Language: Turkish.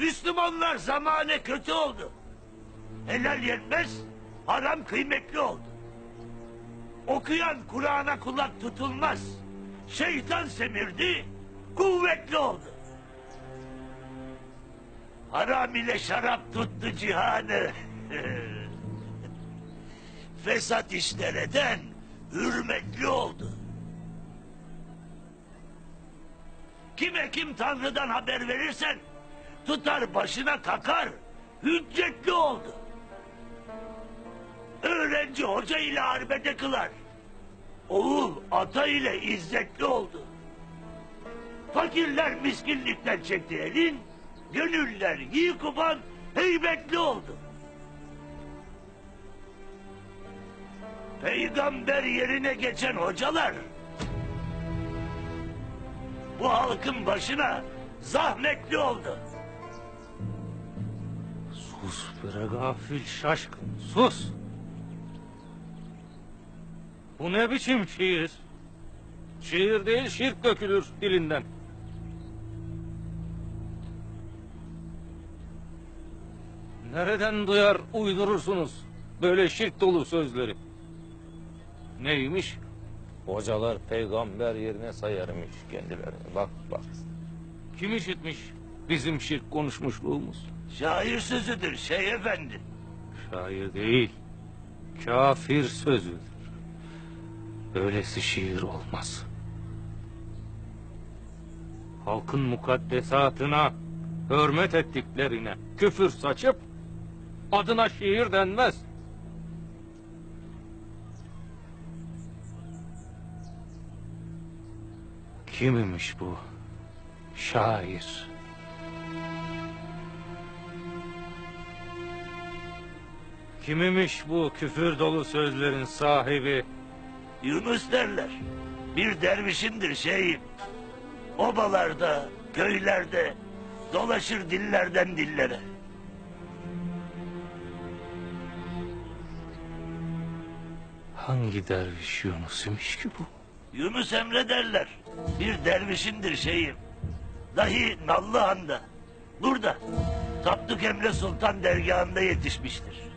Müslümanlar zamane kötü oldu. Helal yenmez, haram kıymetli oldu. Okuyan Kur'an'a kulak tutulmaz. Şeytan semirdi, kuvvetli oldu. Haram ile şarap tuttu cihanı. Fesat işler eden hürmetli oldu. Kime kim Tanrı'dan haber verirsen tutar başına kakar hüccetli oldu. Öğrenci hoca ile arbede kılar. Oğul ata ile izzetli oldu. Fakirler miskinlikten çekti elin, gönüller yıkıban heybetli oldu. Peygamber yerine geçen hocalar bu halkın başına zahmetli oldu. Sus bre gafil şaşkın sus. Bu ne biçim şiir? Şiir değil şirk dökülür dilinden. Nereden duyar uydurursunuz böyle şirk dolu sözleri? Neymiş? Hocalar peygamber yerine sayarmış kendilerini. Bak bak. Kim işitmiş bizim şirk konuşmuşluğumuz? Şair sözüdür şey efendi. Şair değil, kafir sözüdür. Böylesi şiir olmaz. Halkın mukaddesatına, hürmet ettiklerine küfür saçıp adına şiir denmez. Kim imiş bu şair? Kimimiş bu küfür dolu sözlerin sahibi? Yunus derler. Bir dervişindir şeyim. Obalarda, köylerde dolaşır dillerden dillere. Hangi derviş Yunus imiş ki bu? Yunus Emre derler. Bir dervişindir şeyim. Dahi Nallıhan'da. Burada. Tapduk Emre Sultan dergahında yetişmiştir.